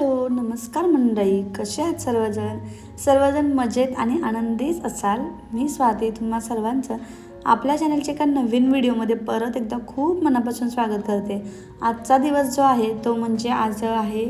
Hello नमस्कार मंडळी. कसे आहात सर्वजण? सर्वजण मजेत आणि आनंदीच असाल? मी स्वाती तुम्हा सर्वांचं आपल्या चॅनलच्या एका नवीन व्हिडिओमध्ये परत एकदा खूप मनापासून स्वागत करते. आजचा दिवस जो आहे तो म्हणजे आज आहे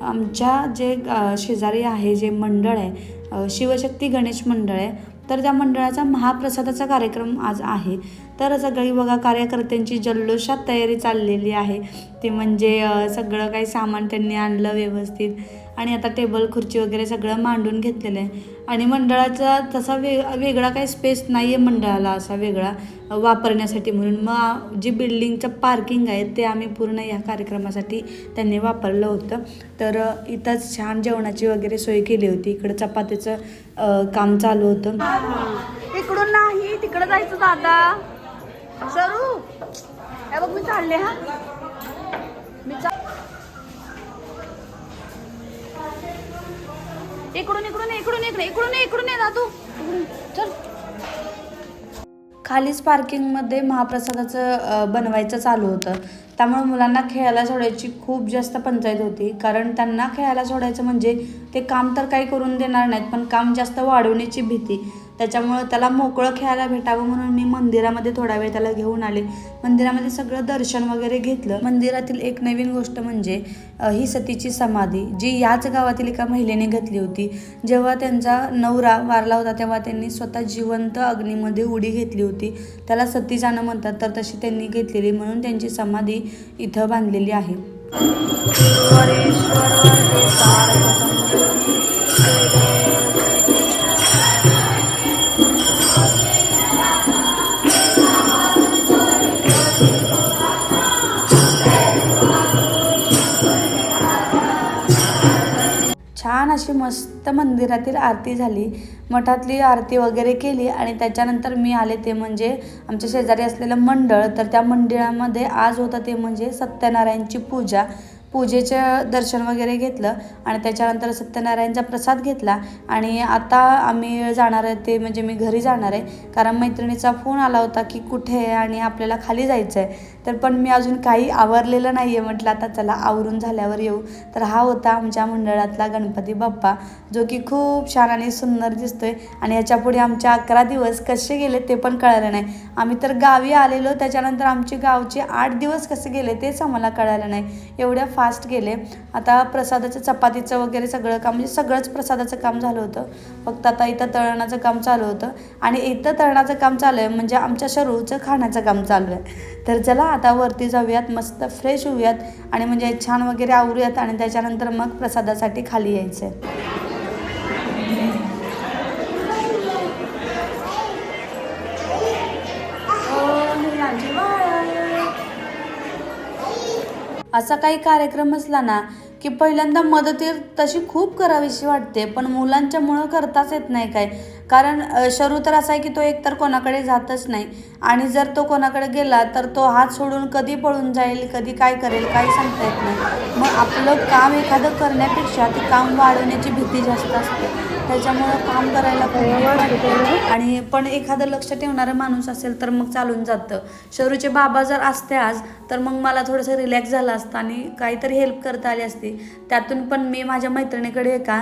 आमच्या जे शेजारी आहे जे मंडळ आहे शिवशक्ती गणेश मंडळ आहे. तर त्या मंडळाचा महाप्रसादाचा कार्यक्रम आज आहे. तर सगळी बघा कार्यकर्त्यांची जल्लोषात तयारी चाललेली आहे. ते म्हणजे सगळं काही सामान त्यांनी आणलं व्यवस्थित. आणि आता टेबल खुर्ची वगैरे सगळं मांडून घेतलेलं आहे. आणि मंडळाचा तसा वे वेगळा काही स्पेस नाही आहे मंडळाला असा वेगळा वापरण्यासाठी म्हणून. मग जी बिल्डिंगचं पार्किंग आहे ते आम्ही पूर्ण या कार्यक्रमासाठी त्यांनी वापरलं होतं. तर इथंच छान जेवणाची वगैरे सोय केली होती. इकडं चपातीचं काम चालू होतं. इकडून नाही तिकडं जायचं दादा. सरू बघ मी चालले हा मी चा- इकडून इकडून इकडून इकडे इकडून इकडून ये दादू चल. खालीच पार्किंगमध्ये महाप्रसादाचं बनवायचं चालू होतं. त्यामुळे मुलांना खेळायला सोडायची खूप जास्त पंचायत होती. कारण त्यांना खेळायला सोडायचं म्हणजे ते काम तर काही करून देणार नाहीत पण काम जास्त वाढवण्याची भीती. त्याच्यामुळं त्याला मोकळं खेळायला भेटावं म्हणून मी मंदिरामध्ये थोडा वेळ त्याला घेऊन आले. मंदिरामध्ये सगळं दर्शन वगैरे घेतलं. मंदिरातील एक नवीन गोष्ट म्हणजे ही सतीची समाधी जी याच गावातील एका महिलेने घातली होती. जेव्हा त्यांचा नवरा वारला होता तेव्हा त्यांनी स्वतः जिवंत अग्नीमध्ये उडी घेतली होती. त्याला सती जाणं म्हणतात तर तशी त्यांनी घेतलेली म्हणून त्यांची समाधी इथं बांधलेली आहे. तर मंदिरातील आरती झाली. मठातली आरती वगैरे केली आणि त्याच्यानंतर मी आले ते म्हणजे आमच्या शेजारी असलेलं मंडळ. तर त्या मंडळामध्ये आज होतं ते म्हणजे सत्यनारायणची पूजा. पूजेचं दर्शन वगैरे घेतलं आणि त्याच्यानंतर सत्यनारायणचा प्रसाद घेतला. आणि आता आम्ही जाणार आहे ते म्हणजे मी घरी जाणार आहे. कारण मैत्रिणीचा फोन आला होता की कुठे आहे आणि आपल्याला खाली जायचं आहे. तर पण मी अजून काही आवरलेलं नाही आहे म्हटलं आता चला आवरून झाल्यावर येऊ. तर हा होता आमच्या मंडळातला गणपती बाप्पा जो की खूप छान आणि सुंदर दिसतोय. आणि याच्यापुढे आमच्या अकरा दिवस कसे गेले ते पण कळालं नाही. आम्ही तर गावी आलेलो त्याच्यानंतर आमचे गावचे आठ दिवस कसे गेले तेच आम्हाला कळालं नाही. एवढ्या फास्ट गेले. आता प्रसादाचं चपातीचं वगैरे सगळं काम म्हणजे सगळंच प्रसादाचं काम झालं होतं. फक्त आता इथं तळणाचं काम चालू होतं. आणि इथं तळणाचं काम चालू आहे म्हणजे आमच्या शरूचं खाण्याचं काम चालू आहे. तर चला आता वरती जाऊयात मस्त फ्रेश होऊयात आणि म्हणजे छान वगैरे आवरूयात आणि त्याच्यानंतर मग प्रसादासाठी खाली यायचं आहे असा काही कार्यक्रम असला ना की पहिल्यांदा मदती तशी खूप करावीशी वाटते पण मुलांच्यामुळं करताच येत नाही काय. कारण शरू तर असा आहे की तो एकतर कोणाकडे जातच नाही आणि जर तो कोणाकडे गेला तर तो हात सोडून कधी पळून जाईल कधी काय करेल काही सांगता येत नाही. मग आपलं काम एखादं करण्यापेक्षा ते काम वाढवण्याची भीती जास्त असते. त्याच्यामुळं काम करायला खूप आणि पण एखादं लक्ष ठेवणारा माणूस असेल तर मग चालून जातं. शरूचे बाबा जर असते आज तर मग मला थोडंसं रिलॅक्स झालं असतं आणि काहीतरी हेल्प करता आली असती. त्यातून पण मी माझ्या मैत्रिणीकडे का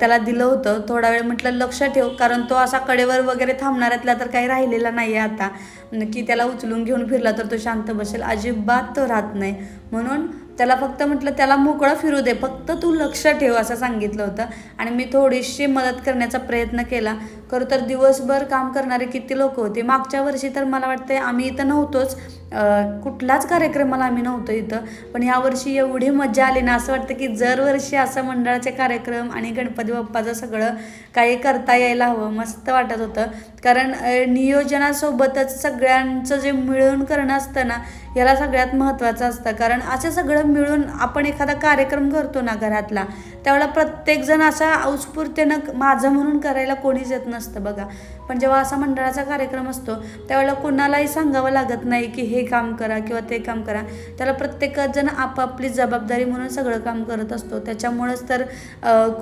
त्याला दिलं होतं. थोडा वेळ म्हटलं लक्ष ठेव कारण तो असा कडेवर वगैरे थांबणाऱ्यातला तर काही राहिलेला नाही आहे आता. की त्याला उचलून घेऊन फिरला तर तो शांत बसेल. अजिबात तो राहत नाही. म्हणून त्याला फक्त म्हटलं त्याला मोकळं फिरू दे. फक्त तू लक्ष ठेव असं सांगितलं होतं. आणि मी थोडीशी मदत करण्याचा प्रयत्न केला. खरं तर दिवसभर काम करणारे किती लोक होते. मागच्या वर्षी तर मला वाटतं आम्ही इथं नव्हतोच. कुठलाच कार्यक्रमाला आम्ही नव्हतो इथं. पण यावर्षी एवढी मजा आली ना असं वाटतं की दरवर्षी असं मंडळाचे कार्यक्रम आणि गणपती बाप्पाचं सगळं काही करता यायला हवं मस्त वाटत होतं. कारण नियोजनासोबतच सगळं सगळ्यांचं जे मिळून करणं असतं ना याला सगळ्यात महत्त्वाचं असतं. कारण असं सगळं मिळून आपण एखादा कार्यक्रम करतो ना घरातला त्यावेळेला प्रत्येकजण असा उत्स्फूर्तीनं माझं म्हणून करायला कोणीच येत नसतं बघा. पण जेव्हा असा मंडळाचा कार्यक्रम असतो त्यावेळेला कोणालाही सांगावं लागत नाही की हे काम करा किंवा ते काम करा. त्याला प्रत्येकजण आपापली जबाबदारी म्हणून सगळं काम करत असतो. त्याच्यामुळेच तर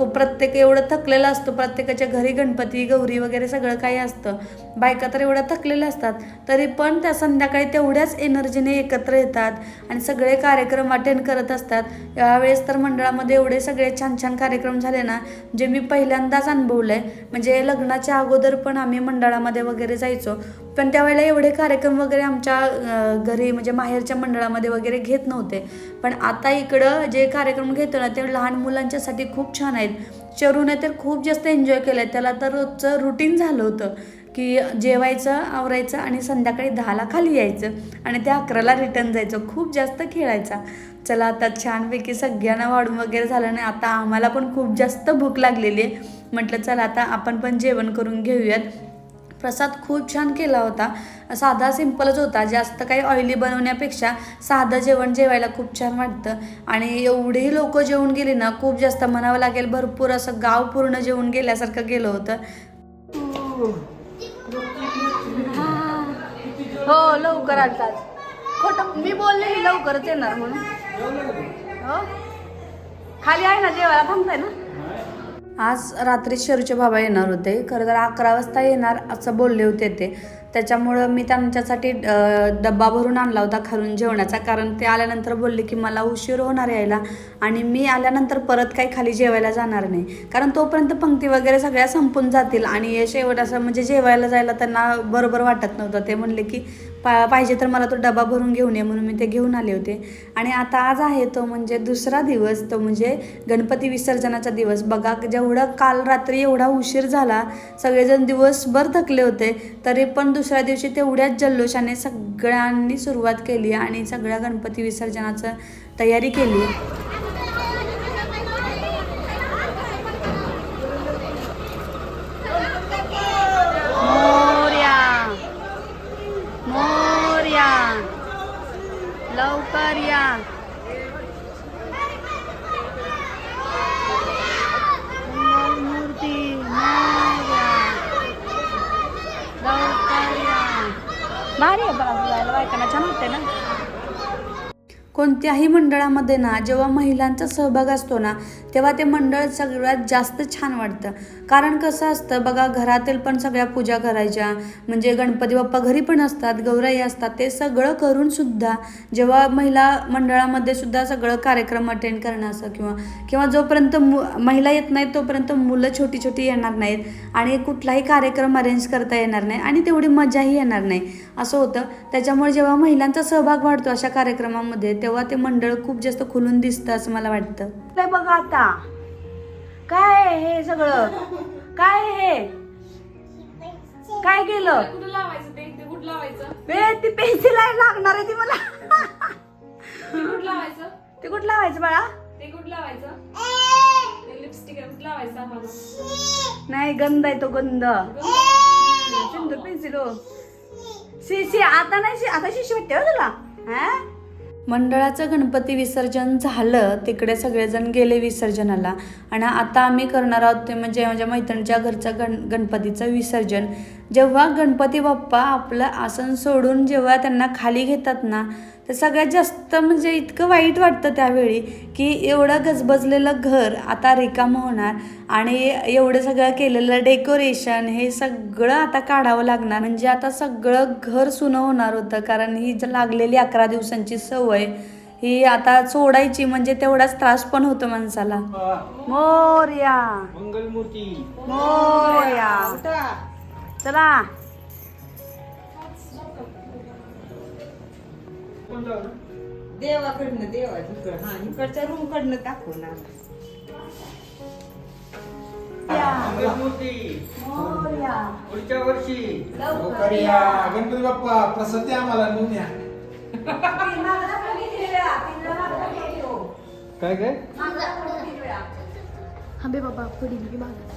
प्रत्येक एवढं थकलेला असतो. प्रत्येकाच्या घरी गणपती गौरी वगैरे सगळं काही असतं. बायका तर एवढ्या थकलेल्या असतात. तरी पण त्या संध्याकाळी तेवढ्याच एनर्जीने एकत्र येतात आणि सगळे कार्यक्रम अटेंड करत असतात. यावेळेस तर मंडळामध्ये एवढे सगळे छान छान कार्यक्रम झाले ना जे मी पहिल्यांदाच अनुभवलं आहे म्हणजे लग्नाच्या अगोदर पण आम्ही मंडळामध्ये वगैरे जायचो. पण त्यावेळेला एवढे कार्यक्रम वगैरे आमच्या घरी म्हणजे माहेरच्या मंडळामध्ये वगैरे घेत नव्हते. पण आता इकडं जे कार्यक्रम घेतो ना ते लहान मुलांच्यासाठी खूप छान आहेत. चरूने तर खूप जास्त एन्जॉय केलं आहे त्याला तर रोजचं रुटीन झालं होतं. की जेवायचं आवरायचं आणि संध्याकाळी दहाला खाली यायचं आणि ते अकराला रिटर्न जायचं. खूप जास्त खेळायचा. चला आता छानपैकी सगळ्यांना वाढून वगैरे झालं नाही आता आम्हाला पण खूप जास्त भूक लागलेली आहे. म्हटलं चला आता आपण पण जेवण करून घेऊयात. प्रसाद खूप छान केला होता. साधा सिंपलच होता. जास्त काही ऑइली बनवण्यापेक्षा साधं जेवण जेवायला खूप छान वाटतं. आणि एवढी लोक जेवून गेली ना खूप जास्त म्हणावं लागेल भरपूर असं गाव पूर्ण जेवून गेल्यासारखं गेलं होतं. हो. लवकर आणतात. खोटं मी बोललेली लवकरच येणार म्हणून. हो? खाली आहे ना जेवायला थांबताय ना? आज रात्री शेरूचे बाबा येणार होते. खरं तर अकरा वाजता येणार असं बोलले होते ते. त्याच्यामुळं मी त्यांच्यासाठी डब्बा भरून आणला होता खालून जेवणाचा. कारण ते आल्यानंतर बोलले की मला उशीर होणार यायला आणि मी आल्यानंतर परत काही खाली जेवायला जाणार नाही. कारण तोपर्यंत पंक्ती वगैरे सगळ्या संपून जातील आणि हे शेवट असं म्हणजे जेवायला जायला त्यांना बरोबर वाटत नव्हतं. ते म्हणले की पा पाहिजे तर मला तो डबा भरून घेऊन ये म्हणून मी ते घेऊन आले होते. आणि आता आज आहे तो म्हणजे दुसरा दिवस तो म्हणजे गणपती विसर्जनाचा दिवस. बघा जेवढं काल रात्री एवढा उशीर झाला सगळेजण दिवसभर थकले होते तरी पण दुसऱ्या दिवशी तेवढ्याच जल्लोषाने सगळ्यांनी सुरुवात केली आणि सगळ्या गणपती विसर्जनाचं तयारी केली मोर्या मोर्या लवकर या मूर्ती मोर्या लवकर या भारी आहे बघा फिरायला बायकांना छान वाटते ना कोणत्याही मंडळामध्ये ना जेव्हा महिलांचा सहभाग असतो ना तेव्हा ते मंडळ सगळ्यात जास्त छान वाटतं. कारण कसं असतं बघा घरातील पण सगळ्या पूजा करायच्या म्हणजे गणपती बाप्पा घरी पण असतात गौराई असतात ते सगळं करून सुद्धा जेव्हा महिला मंडळामध्ये सुद्धा सगळं कार्यक्रम अटेंड करणं असं किंवा किंवा जोपर्यंत मु महिला येत नाहीत तोपर्यंत मुलं छोटी छोटी येणार नाहीत आणि कुठलाही कार्यक्रम अरेंज करता येणार नाही आणि तेवढी मजाही येणार नाही. असं होतं. त्याच्यामुळे जेव्हा महिलांचा सहभाग वाढतो अशा कार्यक्रमामध्ये तेव्हा ते मंडळ खूप जास्त खुलून दिसतं असं मला वाटतं. काय बघा आता. काय हे सगळं? काय हे काय केलं? कुठं लावायचं ते? ते कुठं लावायचं? ए ती पेन्सिल आहे लागणार आहे ती मला. ते कुठं लावायचं? ते कुठं लावायचं बाळा? ते कुठं लावायचं? ते लिपस्टिक कुठं लावायचं आम्हाला? नाही गंध आहे तो गंध? सिंदूर पेन्सिल हो. शी शी आता नाही शी आता शिशी वाटते हो तुला. हा? मंडळाचं गणपती विसर्जन झालं तिकडे सगळेजण गेले विसर्जनाला. आणि आता आम्ही करणार आहोत ते म्हणजे माझ्या मैत्रिणीच्या घरचं गण गणपतीचं विसर्जन. जेव्हा गणपती बाप्पा आपलं आसन सोडून जेव्हा त्यांना खाली घेतात ना तर सगळ्यात जास्त म्हणजे इतकं वाईट वाटतं त्यावेळी की एवढं गजबजलेलं घर आता रिकामं होणार आणि एवढं सगळं केलेलं डेकोरेशन हे सगळं आता काढावं लागणार. म्हणजे आता सगळं घर सुनं होणार होतं. कारण ही जी लागलेली अकरा दिवसांची सवय ही आता सोडायची म्हणजे तेवढाच त्रास पण होतो माणसाला. मोर्या. मंगलमूर्ती. मोर्या. चला. देवाकडनं देवा इकडं हा इकडच्या रूम कडनं दाखव ना. मंगलमूर्ती. पुढच्या वर्षी. लवकर या. गणपती बाप्पा प्रसाद आम्हाला नेऊन या काय काय? हंबे बाबा पडील की मागं.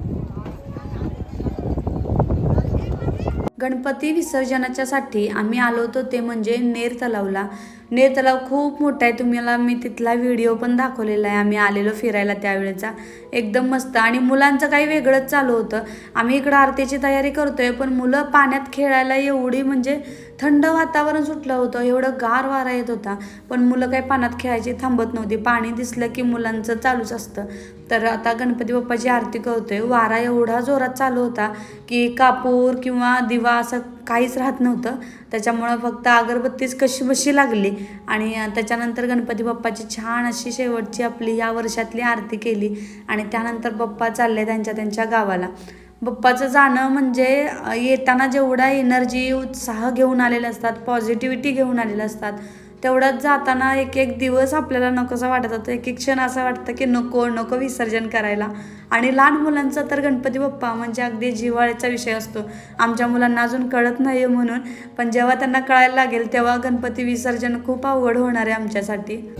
गणपती विसर्जनाच्यासाठी आम्ही आलो होतो ते म्हणजे नेर तलावला. ने तलाव खूप मोठा आहे. तुम्हाला मी तिथला व्हिडिओ पण दाखवलेला आहे. आम्ही आलेलो फिरायला त्यावेळेचा. एकदम मस्त. आणि मुलांचं काही वेगळंच चालू होतं. आम्ही इकडं आरतीची तयारी करतोय पण मुलं पाण्यात खेळायला एवढी म्हणजे थंड वातावरण सुटलं होतं. एवढं गार वारा येत होता. पण मुलं काही पाण्यात खेळायची थांबत नव्हती. पाणी दिसलं की मुलांचं चालूच असतं. तर आता गणपती बाप्पाची आरती करतोय. वारा एवढा जोरात चालू होता की कापूर किंवा दिवा असं काहीच राहत नव्हतं. त्याच्यामुळं फक्त अगरबत्तीच कशी बशी लागली आणि त्याच्यानंतर गणपती बाप्पाची छान अशी शेवटची आपली या वर्षातली आरती केली आणि त्यानंतर बाप्पा चालले त्यांच्या त्यांच्या गावाला. बाप्पाचं जाणं म्हणजे येताना जेवढा एनर्जी उत्साह घेऊन आलेले असतात पॉझिटिव्हिटी घेऊन आलेले असतात तेवढंच जाताना एक एक दिवस आपल्याला नकोसा वाटत होतं. एक एक क्षण असं वाटतं की नको नको विसर्जन करायला. आणि लहान मुलांचा तर गणपती बाप्पा म्हणजे अगदी जिव्हाळ्याचा विषय असतो. आमच्या मुलांना अजून कळत नाही आहे म्हणून. पण जेव्हा त्यांना कळायला लागेल तेव्हा गणपती विसर्जन खूप अवघड होणार आहे आमच्यासाठी.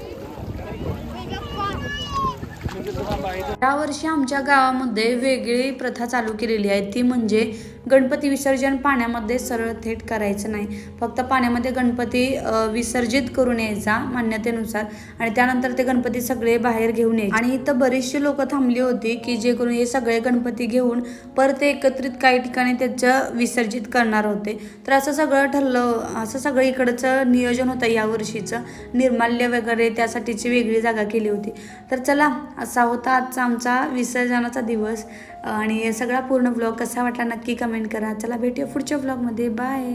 यावर्षी आमच्या गावामध्ये वेगळी प्रथा चालू केलेली आहे. ती म्हणजे गणपती विसर्जन पाण्यामध्ये सरळ थेट करायचं नाही. फक्त पाण्यामध्ये गणपती विसर्जित करून यायचा मान्यतेनुसार आणि त्यानंतर ते गणपती सगळे बाहेर घेऊन यायचे. आणि इथं बरीचशी लोक थांबली होती की जे करून हे सगळे गणपती घेऊन परत एकत्रित काही ठिकाणी त्याचं विसर्जित करणार होते. तर असं सगळं ठरलं असं सगळं इकडचं नियोजन होतं या वर्षीचं. निर्माल्य वगैरे त्यासाठीची वेगळी जागा केली होती. तर चला असा होता आजचा आमचा विसर्जनाचा दिवस. आणि सगळा पूर्ण ब्लॉग कसा वाटला नक्की कमेंट करा. चला भेटूया पुढच्या ब्लॉगमध्ये बाय